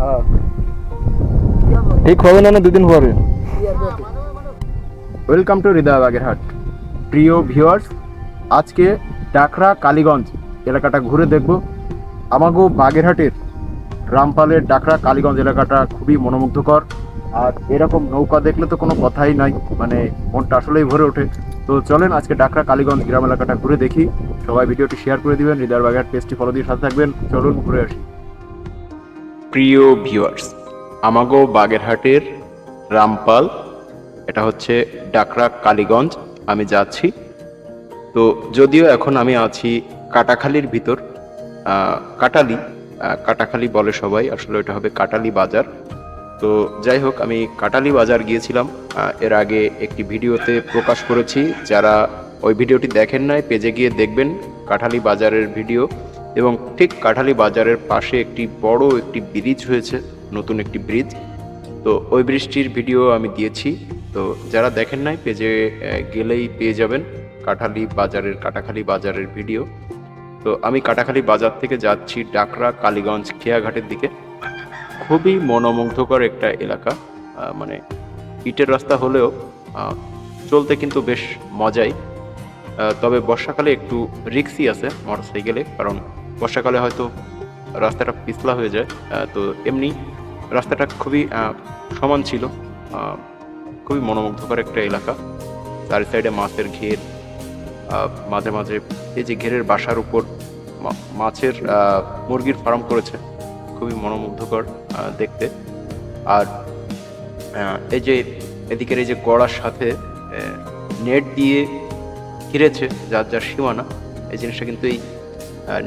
হ্যাঁ। ঠিক হবে না না দুদিন পরে ওয়েলকাম টু হৃদয় বাগেরহাট। প্রিয় ভিউয়ার্স আজকে ডাকরা কালীগঞ্জ এলাকাটা ঘুরে দেখব। আমাগো বাগেরহাটের রামপালের ডাকরা কালীগঞ্জ এলাকাটা খুবই মনোমুগ্ধকর। আর এরকম নৌকা দেখলে তো কোনো কথাই নাই মানে মনটা আসলেই ভরে ওঠে। তো চলেন আজকে ডাকরা কালীগঞ্জ গ্রাম এলাকাটা ঘুরে দেখি। সবাই ভিডিওটি শেয়ার করে দিবেন হৃদয় বাগেরহাট পেজটি ফলো দিয়ে সাথে থাকবেন। চলুন ঘুরে আসি। প্রিয় ভিউয়ার্স আমাগো বাগেরহাটের রামপাল, এটা হচ্ছে ডাকরা কালীগঞ্জ, আমি যাচ্ছি। তো যদিও এখন আমি আছি কাটাখালির ভিতর কাটালি কাটাখালি বলে সবাই, আসলে এটা হবে কাটালি বাজার। তো যাই হোক, আমি কাটালি বাজার গিয়েছিলাম এর আগে একটি ভিডিওতে প্রকাশ করেছি, যারা ওই ভিডিওটি দেখেন নাই, পেজে গিয়ে দেখবেন কাঠালি বাজারের ভিডিও। এবং ঠিক কাঠালি বাজারের পাশে একটি বড় একটি ব্রিজ হয়েছে, নতুন একটি ব্রিজ। তো ওই ব্রিজটির ভিডিও আমি দিয়েছি। তো যারা দেখেন নাই, পেজে গেলেই পেয়ে যাবেন কাঠালি বাজারের, কাটাখালি বাজারের ভিডিও। তো আমি কাটাখালি বাজার থেকে যাচ্ছি ডাকরা কালীগঞ্জ খেয়াঘাটের দিকে। খুবই মনোমুগ্ধকর একটা এলাকা। মানে ইটের রাস্তা হলেও চলতে কিন্তু বেশ মজাই। তবে বর্ষাকালে একটু রিক্সি আছে মোটরসাইকেলে, কারণ বর্ষাকালে হয়তো রাস্তাটা পিছলা হয়ে যায় তো এমনি রাস্তাটা খুবই সমান ছিল খুবই মনোমুগ্ধকর একটা এলাকা। চারি সাইডে মাছের ঘের মাঝে মাঝে এই যে ঘেরের বাসার উপর মাছের মুরগির ফার্ম করেছে, খুবই মনোমুগ্ধকর দেখতে। আর এই যে এদিকের এই যে গড়ার সাথে নেট দিয়ে ঘিরেছে, যার যার সীমানা, এই জিনিসটা কিন্তু এই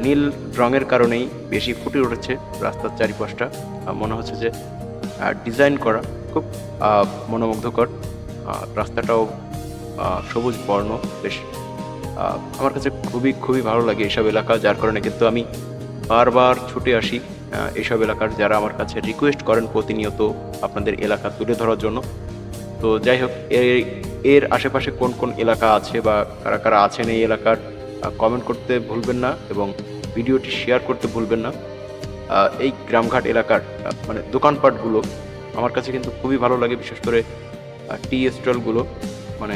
নীল রঙের কারণেই বেশি ফুটে উঠেছে রাস্তার চারিপাশটা। মনে হচ্ছে যে ডিজাইন করা খুব মনোমুগ্ধকর। রাস্তাটাও সবুজ বর্ণ, বেশ আমার কাছে খুবই খুবই ভালো লাগে এইসব এলাকা, যার কারণে কিন্তু আমি বারবার ছুটে আসি এইসব এলাকার যারা আমার কাছে রিকোয়েস্ট করেন প্রতিনিয়ত আপনাদের এলাকা তুলে ধরার জন্য। তো যাই হোক এর আশেপাশে কোন কোন এলাকা আছে বা কারা কারা আছেন এই এলাকার কমেন্ট করতে ভুলবেন না এবং ভিডিওটি শেয়ার করতে ভুলবেন না। এই গ্রামঘাট এলাকার মানে দোকানপাটগুলো আমার কাছে কিন্তু খুবই ভালো লাগে, বিশেষ করে টি স্টলগুলো। মানে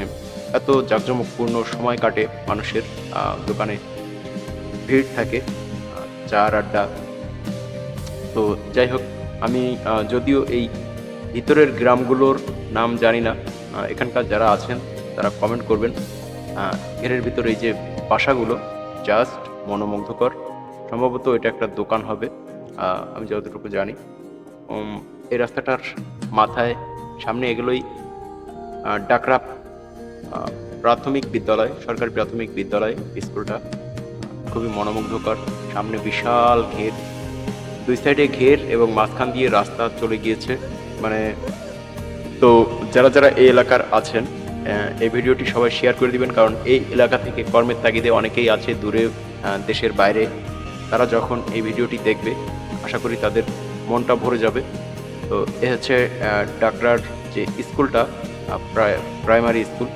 এত জাঁকজমকপূর্ণ সময় কাটে মানুষের দোকানে ভিড় থাকে চার আড্ডা। তো যাই হোক, আমি যদিও এই ভিতরের গ্রামগুলোর নাম জানি না এখানকার যারা আছেন তারা কমেন্ট করবেন। ঘেরের ভিতরে এই যে বাসাগুলো জাস্ট মনোমুগ্ধকর। সম্ভবত এটা একটা দোকান হবে আমি যতটুকু জানি। এই রাস্তাটার মাথায় সামনে এগুলোই ডাকরা প্রাথমিক বিদ্যালয়, সরকারি প্রাথমিক বিদ্যালয় স্কুলটা। খুবই মনোমুগ্ধকর, সামনে বিশাল ঘের। দুই সাইডে ঘের এবং মাঝখান দিয়ে রাস্তা চলে গিয়েছে। মানে তো যারা যারা এই এলাকার আছেন এই ভিডিওটি সবাই শেয়ার করে দিবেন, কারণ এই এলাকা থেকে কর্মের তাগিদে অনেকেই আছে দূরে দেশের বাইরে। তারা যখন এই ভিডিওটি দেখবে, আশা করি তাদের মনটা ভরে যাবে। তো এ হচ্ছে ডাকরার যে স্কুলটা প্রায় প্রাইমারি স্কুল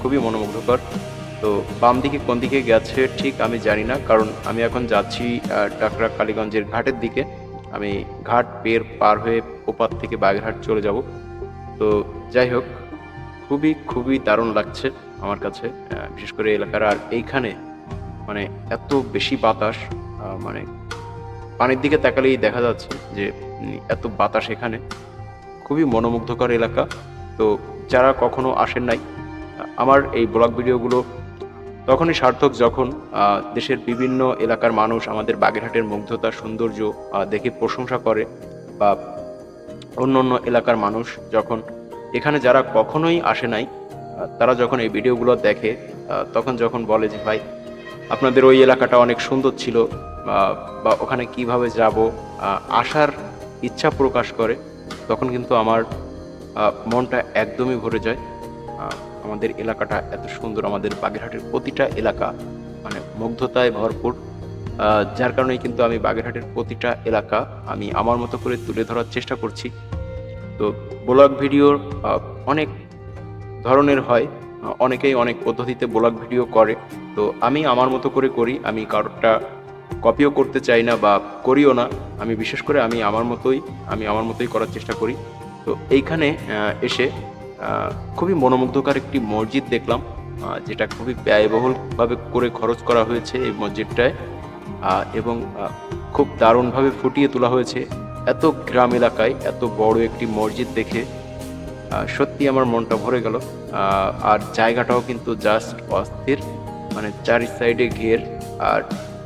খুবই মনোমুগ্ধকর। তো বাম দিকে কোন দিকে গেছে ঠিক আমি জানি না, কারণ আমি এখন যাচ্ছি ডাকরা কালীগঞ্জের ঘাটের দিকে। আমি ঘাট পের পার হয়ে ওপার থেকে বাগেরহাট চলে যাব। তো যাই হোক খুবই খুবই দারুণ লাগছে আমার কাছে বিশেষ করে এলাকার। আর এইখানে মানে এত বেশি বাতাস মানে পানির দিকে তাকালেই দেখা যাচ্ছে যে এত বাতাস এখানে। খুবই মনোমুগ্ধকর এলাকা। তো যারা কখনো আসেন নাই, আমার এই ব্লগ ভিডিওগুলো তখনই সার্থক যখন দেশের বিভিন্ন এলাকার মানুষ আমাদের বাগেরহাটের মুগ্ধতা, সৌন্দর্য দেখে প্রশংসা করে বা অন্য অন্য এলাকার মানুষ যখন এখানে যারা কখনোই আসে নাই তারা যখন এই ভিডিওগুলো দেখে তখন যখন বলে যে, ভাই, আপনাদের ওই এলাকাটা অনেক সুন্দর ছিল, বা- ওখানে কীভাবে যাব আসার ইচ্ছা প্রকাশ করে, তখন কিন্তু আমার মনটা একদমই ভরে যায়। আমাদের এলাকাটা এত সুন্দর, আমাদের বাগেরহাটের প্রতিটা এলাকা মানে মুগ্ধতায় ভরপুর। যার কারণেই কিন্তু আমি বাগেরহাটের প্রতিটা এলাকা আমি আমার মতো করে তুলে ধরার চেষ্টা করছি। তো ব্লগ ভিডিও অনেক ধরনের হয়। অনেকেই অনেক পদ্ধতিতে ব্লগ ভিডিও করে। তো আমি আমার মতো করে করি, আমি কারোরটা কপিও করতে চাই না বা করিও না। আমি বিশেষ করে আমি আমার মতোই, আমি আমার মতোই করার চেষ্টা করি। তো এইখানে এসে খুবই মনোমুগ্ধকর একটি মসজিদ দেখলাম যেটা খুবই ব্যয়বহুলভাবে করে খরচ করা হয়েছে এই মসজিদটায়। এবং খুব দারুণভাবে ফুটিয়ে তোলা হয়েছে। এত গ্রাম এলাকায়, এত বড় একটি মসজিদ দেখে সত্যি আমার মনটা ভরে গেল। আর জায়গাটাও কিন্তু জাস্ট অস্থির। মানে চারি সাইডে ঘের, আর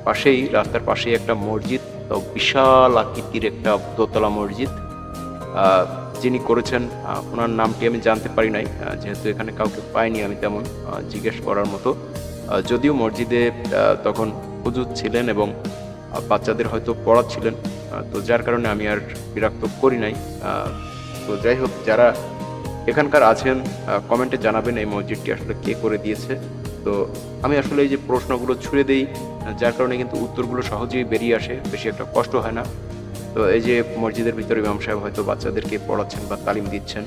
পাশেই, রাস্তার পাশেই একটা মসজিদ, তো বিশাল আকৃতির একটা দোতলা মসজিদ। যিনি করেছেন ওনার নামটি আমি জানতে পারি নাই যেহেতু এখানে কাউকে পাইনি আমি তেমন জিজ্ঞেস করার মতো। যদিও মসজিদে তখন হুজুর ছিলেন এবং বাচ্চাদের হয়তো পড়াচ্ছিলেন তো যার কারণে আমি আর বিরক্ত করি নাই। তো যাই হোক, যারা এখানকার আছেন কমেন্টে জানাবেন এই মসজিদটি আসলে কে করে দিয়েছে। তো আমি আসলে এই যে প্রশ্নগুলো ছুঁড়ে দিই, যার কারণে কিন্তু উত্তরগুলো সহজেই বেরিয়ে আসে, বেশি একটা কষ্ট হয় না। তো এই যে মসজিদের ভিতরে ইমাম সাহেব হয়তো বাচ্চাদেরকে পড়াচ্ছেন বা তালিম দিচ্ছেন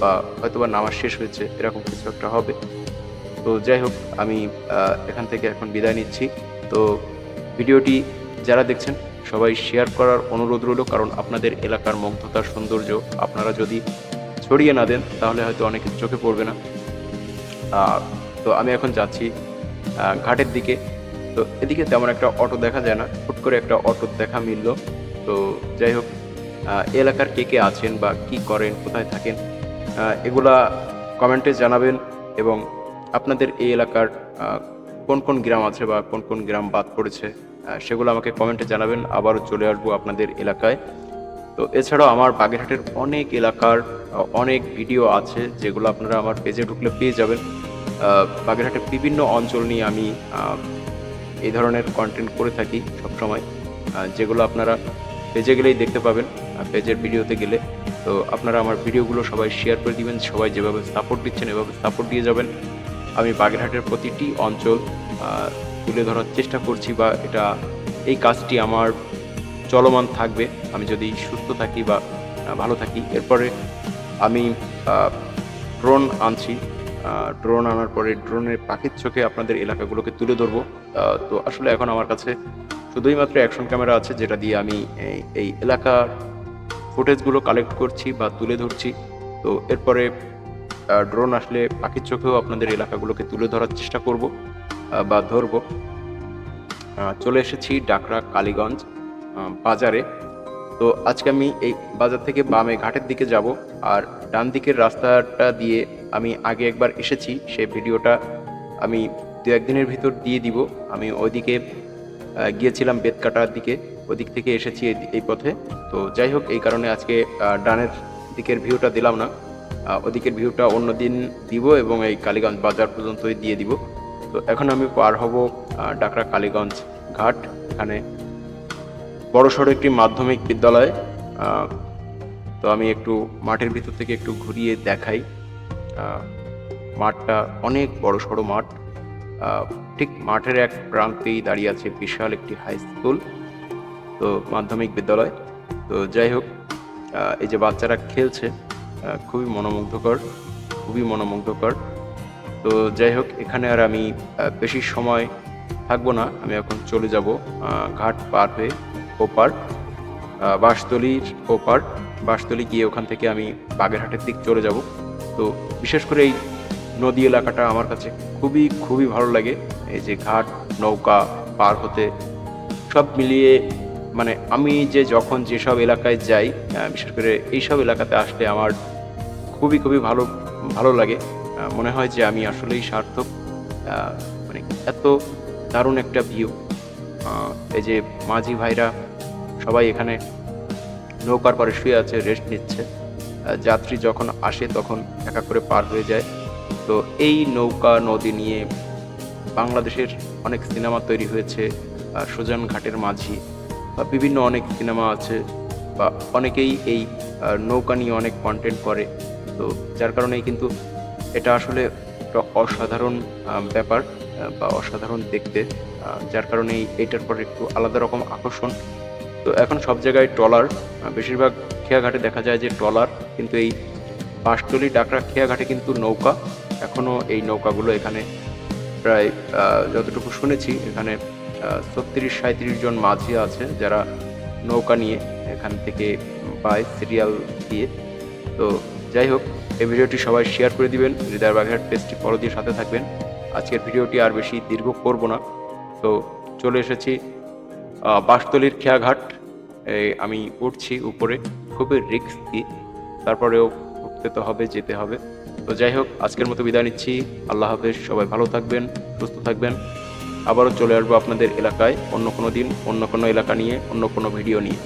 বা হয়তো বা নামাজ শেষ হয়েছে, এরকম কিছু একটা হবে। তো যাই হোক, আমি এখান থেকে এখন বিদায় নিচ্ছি। তো ভিডিওটি যারা দেখছেন সবাই শেয়ার করার অনুরোধ রইল, কারণ আপনাদের এলাকার মুগ্ধতার সৌন্দর্য আপনারা যদি ছড়িয়ে না দেন, তাহলে হয়তো অনেকের চোখে পড়বে না। তো আমি এখন যাচ্ছি ঘাটের দিকে। তো এদিকে তেমন একটা অটো দেখা যায় না, হুট করে একটা অটো দেখা মিলল। তো যাই হোক এলাকার কে কে আছেন বা কি করেন, কোথায় থাকেন এগুলা কমেন্টে জানাবেন এবং আপনাদের এই এলাকার কোন কোন গ্রাম আছে বা কোন কোন গ্রাম বাদ পড়েছে সেগুলো আমাকে কমেন্টে জানাবেন। আবারও চলে আসব আপনাদের এলাকায়। তো এছাড়াও আমার বাগেরহাটের অনেক এলাকার অনেক ভিডিও আছে যেগুলো আপনারা আমার পেজে ঢুকলে পেয়ে যাবেন। বাগেরহাটের বিভিন্ন অঞ্চল নিয়ে আমি এই ধরনের কন্টেন্ট করে থাকি সবসময়। যেগুলো আপনারা পেজে গেলেই দেখতে পাবেন পেজের ভিডিওতে গেলে। তো আপনারা আমার ভিডিওগুলো সবাই শেয়ার করে দিবেন, সবাই যেভাবে সাপোর্ট দিচ্ছেন, এভাবে সাপোর্ট দিয়ে যাবেন। আমি বাগেরহাটের প্রতিটি অঞ্চল তুলে ধরার চেষ্টা করছি বা এটা, এই কাজটি আমার চলমান থাকবে। আমি যদি সুস্থ থাকি বা ভালো থাকি, এরপরে আমি ড্রোন আনছি। ড্রোন আনার পরে ড্রোনের পাখির চোখে আপনাদের এলাকাগুলোকে তুলে ধরবো। তো আসলে এখন আমার কাছে শুধুই মাত্র অ্যাকশন ক্যামেরা আছে, যেটা দিয়ে আমি এই- এলাকার ফুটেজগুলো কালেক্ট করছি বা তুলে ধরছি। তো এরপরে ড্রোন আসলে পাখির চোখেও আপনাদের এলাকাগুলোকে তুলে ধরার চেষ্টা করব। বা ধরবো। চলে এসেছি ডাকরা কালীগঞ্জ বাজারে। তো আজকে আমি এই বাজার থেকে বামে ঘাটের দিকে যাব আর ডান দিকের রাস্তাটা দিয়ে আমি আগে একবার এসেছি। সেই ভিডিওটা আমি দু একদিনের ভিতর দিয়ে দিব। আমি ওইদিকে গিয়েছিলাম বেতকাটার দিকে, ওদিক থেকে এসেছি এই- এই পথে। তো যাই হোক, এই কারণে আজকে ডানের দিকের ভিউটা দিলাম না। ওদিকের ভিউটা অন্য দিন দিব এবং এই কালীগঞ্জ বাজার পর্যন্তই দিয়ে দিব। তো এখন আমি পার হব ডাকরা কালীগঞ্জ ঘাট। এখানে বড় সড়ো একটি মাধ্যমিক বিদ্যালয় তো আমি একটু মাঠের ভিতর থেকে একটু ঘুরিয়ে দেখাই। মাঠটা অনেক বড় সড়ো মাঠ। ঠিক মাঠের এক প্রান্তেই দাঁড়িয়ে আছে বিশাল একটি হাই স্কুল তো মাধ্যমিক বিদ্যালয়। তো যাই হোক এই যে বাচ্চারা খেলছে খুবই মনোমুগ্ধকর খুবই মনোমুগ্ধকর। তো যাই হোক, এখানে আর আমি বেশি সময় থাকব না। আমি এখন চলে যাব ঘাট পার হয়ে ওপার বাঁশতলির ওপার। বাঁশতলি গিয়ে ওখান থেকে আমি বাগেরহাটের দিক চলে যাব। তো বিশেষ করে এই নদী এলাকাটা আমার কাছে খুবই খুবই ভালো লাগে। এই যে ঘাট, নৌকা পার হতে, সব মিলিয়ে মানে আমি যে যখন যেসব এলাকায় যাই বিশেষ করে এইসব এলাকাতে আসলে আমার খুবই খুবই ভালো ভালো লাগে। মনে হয় যে আমি আসলেই সার্থক। মানে এত দারুণ একটা ভিউ এই যে মাঝি ভাইরা সবাই এখানে নৌকার পরে শুয়ে আছে রেস্ট নিচ্ছে। যাত্রী যখন আসে তখন একা করে পার হয়ে যায়। তো এই নৌকা, নদী নিয়ে বাংলাদেশের অনেক সিনেমা তৈরি হয়েছে সুজান ঘাটের মাঝি বা বিভিন্ন অনেক সিনেমা আছে বা অনেকেই এই নৌকা নিয়ে অনেক কন্টেন্ট করে। তো যার কারণেই কিন্তু এটা আসলে অসাধারণ ব্যাপার বা অসাধারণ দেখতে যার কারণেই এটার পর একটু আলাদা রকম আকর্ষণ। তো এখন সব জায়গায় ট্রলার বেশিরভাগ খেয়াঘাটে দেখা যায় যে ট্রলার, কিন্তু এই বাঁশতলি ডাকরা খেয়াঘাটে কিন্তু নৌকা। এখনও এই নৌকাগুলো এখানে প্রায় যতটুকু শুনেছি, এখানে ছত্রিশ সাঁত্রিশ জন মাঝি আছে যারা নৌকা নিয়ে এখান থেকে পায়, সিরিয়াল দিয়ে। তো যাই হোক, এই ভিডিওটি সবাই শেয়ার করে দিবেন, হৃদয় বাঘের পেজটি ফলো দিয়ে সাথে থাকবেন। আজকের ভিডিওটি আর বেশি দীর্ঘ করব না। তো চলে এসেছি বাসতলির খেয়াঘাট। আমি উঠছি উপরে, খুবই রিস্কি তারপরেও উঠতে তো হবে, যেতে হবে। তো যাই হোক, আজকের মতো বিদায় নিচ্ছি। আল্লাহ হাফেজ, সবাই ভালো থাকবেন, সুস্থ থাকবেন। আবারও চলে আসব আপনাদের এলাকায় অন্য কোনো দিন, অন্য কোনো এলাকা নিয়ে, অন্য কোনো ভিডিও নিয়ে।